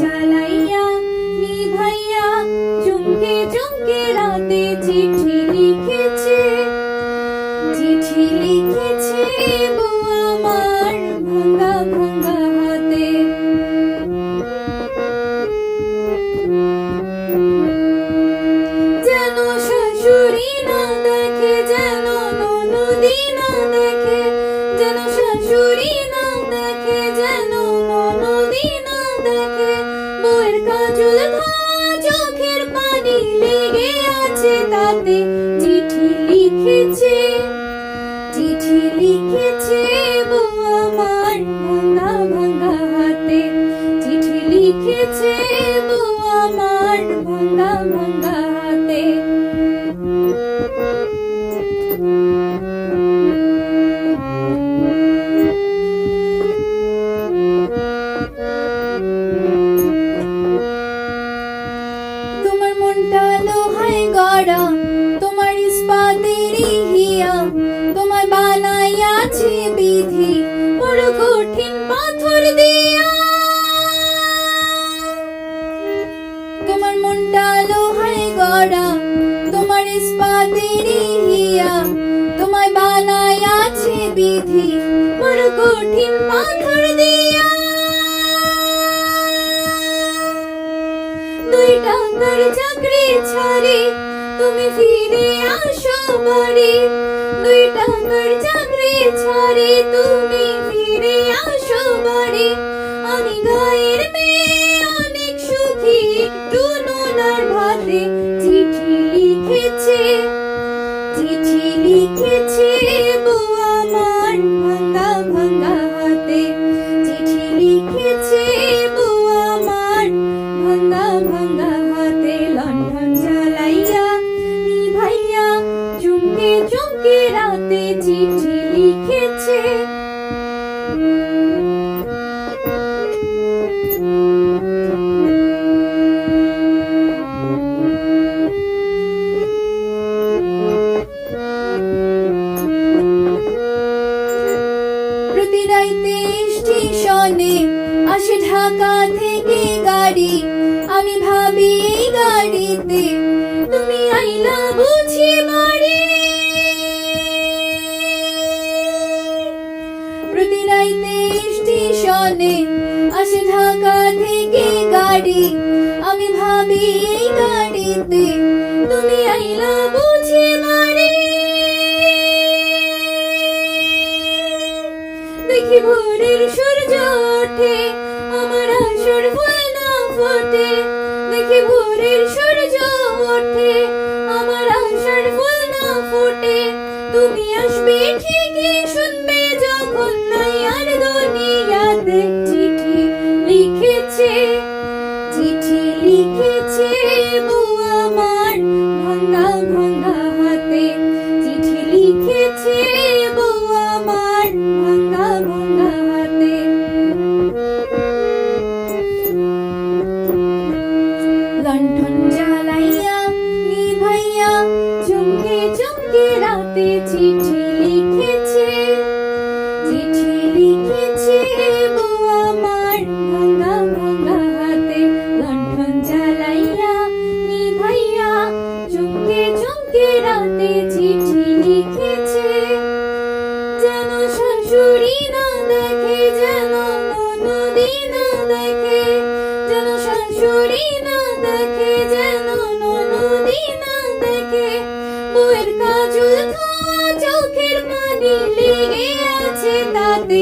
জ্বালাইয়া নিভাইয়া চুমকে চুমকে রাতে লিখেছে আমার ভাঙা ভাঙা হাতে। যেন শাশুড়ি না দেখে, যেন ননদি না দেখে, যেন শাশুড়ি না দেখে, যেন ননদি না দেখে, বউয়ের কাজল চোখের পানি লেগে আছে তাতে। গড়া তোমার ইস্পাতেরই হিয়া তোমার বানাইয়াছে বিধি বড় কঠিন পাথর দিয়া। তোমার মনটা লোহায় গড়া তোমার ইস্পাতেরই হিয়া তোমায় বানাইয়াছে বিধি বড় কঠিন পাথর দিয়া। দুই টাকার চাকরি ছাড়ে, তুমি ফিরে আসো বাড়ি। দুই টাকার চাকরি ছাড়ে, তুমি ফিরে আসো বাড়ি। আমি গায়ের মেয়ে, অনেক সুখী, একটু নোনার ভাতে চিঠি লিখেছে চিঠি লিখেছে থেকে আমি ভাবি গাড়িতে তুমি আইলা বুঝি বাড়ি। প্রতি রাইতে স্টেশনে আসে ঢাকা থেকে গাড়ি। আমি ভাবি গাড়িতে তুমি আইলা বুঝি বাড়ি। দেখি ভোরের সূর্য ওঠে ফোটে দেখি ভোরের সূর্য ওঠে। আমার আশার ফুল না ফোটে তুমি আসবে ঠিকই। চিঠি লিখেছে চোখের গিয়েছে তাতে